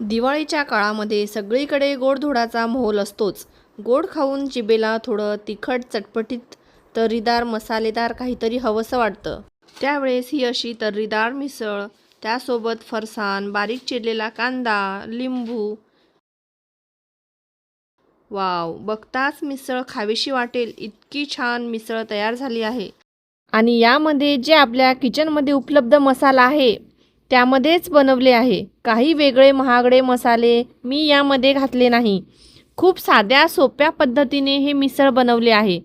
दिवाळीच्या काळामध्ये सगळीकडे गोडधोडाचा माहोल असतोच. गोड खाऊन जिबेला थोडं तिखट चटपटीत तर्रीदार मसालेदार काहीतरी हवंसं वाटतं. त्यावेळेस ही अशी तर्रीदार मिसळ त्यासोबत फरसाण बारीक चिरलेला कांदा लिंबू. वाव! बघताच मिसळ खावीशी वाटेल इतकी छान मिसळ तयार झाली आहे. आणि यामध्ये जे आपल्या किचनमध्ये उपलब्ध मसाला आहे त्यामध्येच बनवले आहे. काही वेगळे महागडे मसाले मी यामध्ये घातले नाही. खूप साध्या सोप्या पद्धतीने हे मिसळ बनवले आहे.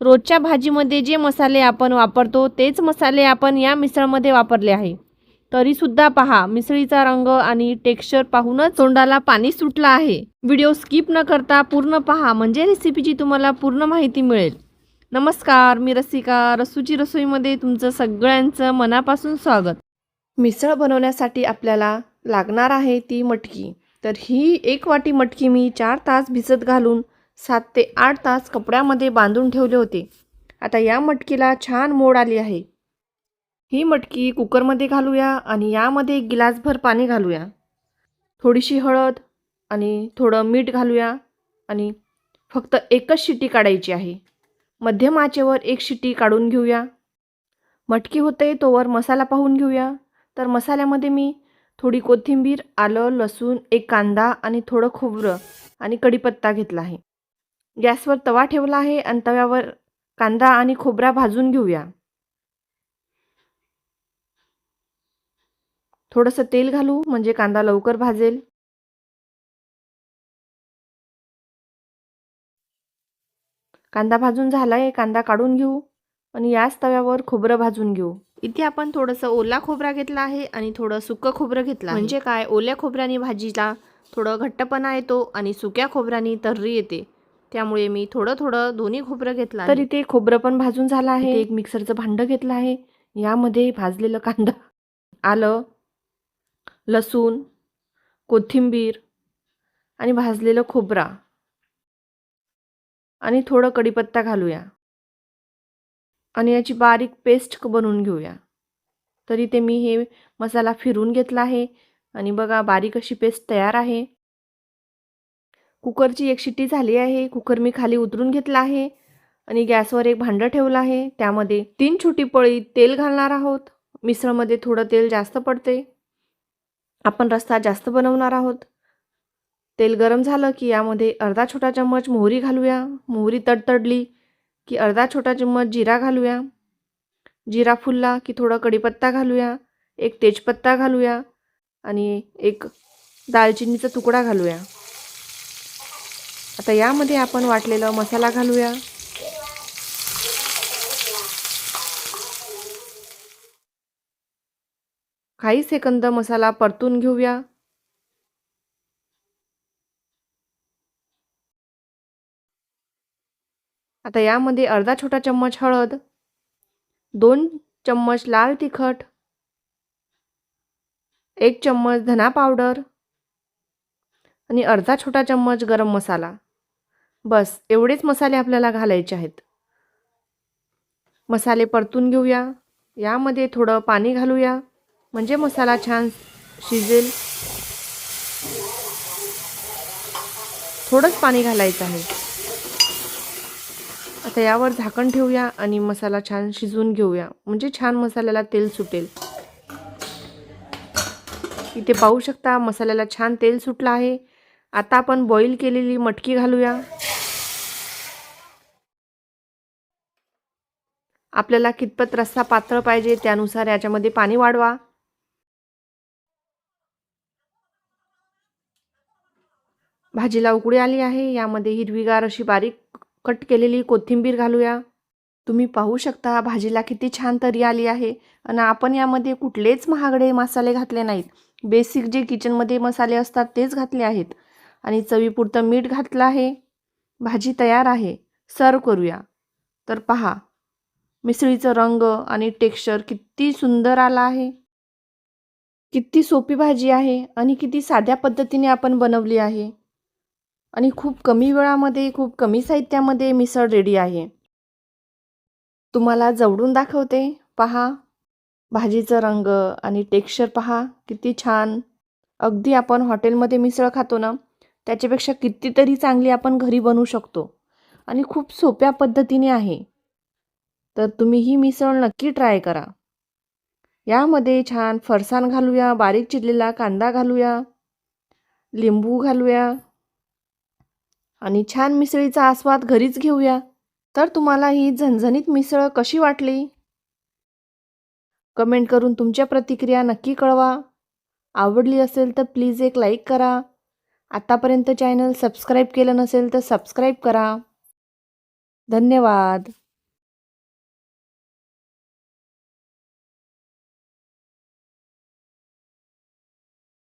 रोजच्या भाजीमध्ये जे मसाले आपण वापरतो तेच मसाले आपण या मिसळमध्ये वापरले आहे. तरीसुद्धा पहा मिसळीचा रंग आणि टेक्स्चर पाहूनच तोंडाला पाणी सुटलं आहे. व्हिडिओ स्किप न करता पूर्ण पहा म्हणजे रेसिपीची तुम्हाला पूर्ण माहिती मिळेल. नमस्कार मी रसिका. रसूची रसोईमध्ये तुमचं सगळ्यांचं मनापासून स्वागत. मिसळ बनवण्यासाठी आपल्याला लागणार आहे ती मटकी. तर ही एक वाटी मटकी मी चार तास भिजत घालून सात ते आठ तास कपड्यामध्ये बांधून ठेवले होते. आता या मटकीला छान मोड आली आहे. ही मटकी कुकरमध्ये घालूया आणि यामध्ये एक गिलासभर पाणी घालूया. थोडीशी हळद आणि थोडं मीठ घालूया आणि फक्त एकच शिटी काढायची आहे. मध्यम आचेवर एक शिटी काढून घेऊया. मटकी होते तोवर मसाला पाहून घेऊया. तर मसाल्यामध्ये मी थोडी कोथिंबीर आलं लसूण एक कांदा आणि थोडं खोबरं आणि कढीपत्ता घेतला आहे. गॅसवर तवा ठेवला आहे आणि तव्यावर कांदा आणि खोबरा भाजून घेऊया. थोडंसं तेल घालू म्हणजे कांदा लवकर भाजेल. कांदा भाजून झाला आहे कांदा काढून घेऊ आणि याच तव्यावर खोबरं भाजून घेऊ. इथे आपण थोडंसं ओला खोबरा घेतला आहे आणि थोडं सुकं खोबरं घेतलं. म्हणजे काय? ओल्या खोबऱ्याने भाजीला थोडं घट्टपणा येतो आणि सुक्या खोबऱ्याने तर्री येते. त्यामुळे मी थोडं थोडं दोन्ही खोबरं घेतलं तर इथे खोबरं पण भाजून झालं आहे. एक मिक्सरचं भांडं घेतलं आहे. यामध्ये भाजलेलं कांदा आलं लसूण कोथिंबीर आणि भाजलेलं खोबरा. आणि थोडं कढीपत्ता घालूया. आणि याची बारीक पेस्ट बनवून घेऊया. तरी ते मी हे मसाला फिरून घेतला आहे आणि बघा बारीक अशी पेस्ट तयार आहे. कुकरची एक शिट्टी झाली आहे. कुकर मी खाली उतरून घेतला आहे आणि गॅसवर एक भांडं ठेवलं आहे. त्यामध्ये तीन छोटी पळी तेल घालणार आहोत. मिसळमध्ये थोडं तेल जास्त पडते. आपण रस्ता जास्त बनवणार आहोत. तेल गरम झालं की यामध्ये अर्धा छोटा चम्मच मोहरी घालूया. मोहरी तडतडली की अर्धा छोटा चम्मच जिरा घालूया. जिरा फुलला की थोडं कढीपत्ता घालूया. एक तेजपत्ता घालूया आणि एक दालचिनीचा तुकडा घालूया. आता यामध्ये आपण वाटलेला मसाला घालूया. काही सेकंद मसाला परतून घेऊया. आता यामध्ये अर्धा छोटा चम्मच हळद दोन चम्मच लाल तिखट एक चम्मच धना पावडर आणि अर्धा छोटा चम्मच गरम मसाला. बस एवढेच मसाले आपल्याला घालायचे आहेत. मसाले परतून घेऊया. यामध्ये थोडं पाणी घालूया. म्हणजे मसाला छान शिजेल. थोडंच पाणी घालायचं आहे. आता यावर झाकण ठेवूया आणि मसाला छान शिजवून घेऊया. म्हणजे छान मसाल्याला तेल सुटेल. इथे पाहू शकता मसाल्याला छान तेल सुटलं आहे. आता आपण बॉईल केलेली मटकी घालूया. आपल्याला कितपत रस्सा पातळ पाहिजे त्यानुसार याच्यामध्ये पाणी वाढवा. भाजीला उकळी आली आहे यामध्ये हिरवीगार अशी बारीक कट केलेली कोथिंबीर घालूया. तुम्ही पाहू शकता भाजीला किती छान तरी आली आहे आणि आपण यामध्ये कुठलेच महागडे मसाले घातले नाहीत. बेसिक जे किचनमध्ये मसाले असतात तेच घातले आहेत. आणि चवीपुरतं मीठ घातलं आहे. भाजी तयार आहे. सर्व करूया. तर पहा मिसळीचं रंग आणि टेक्स्चर किती सुंदर आला आहे. किती सोपी भाजी आहे आणि किती साध्या पद्धतीने आपण बनवली आहे. आणि खूप कमी वेळामध्ये खूप कमी साहित्यामध्ये मिसळ रेडी आहे. तुम्हाला जवळून दाखवते. पहा. भाजीचं रंग आणि टेक्स्चर पहा. किती छान. अगदी आपण हॉटेलमध्ये मिसळ खातो ना त्याच्यापेक्षा कितीतरी चांगली आपण घरी बनवू शकतो. आणि खूप सोप्या पद्धतीने आहे. तर तुम्ही ही मिसळ नक्की ट्राय करा. यामध्ये छान फरसाण घालूया बारीक चिरलेला कांदा घालूया लिंबू घालूया आणि छान मिसळीचा आस्वाद घरीच घेऊया. तर तुम्हाला ही झणझणीत मिसळ कशी वाटली? कमेंट करून तुमच्या प्रतिक्रिया नक्की कळवा. आवडली असेल तर प्लीज एक लाईक करा. आतापर्यंत चॅनल सबस्क्राईब केलं नसेल तर सबस्क्राईब करा. धन्यवाद.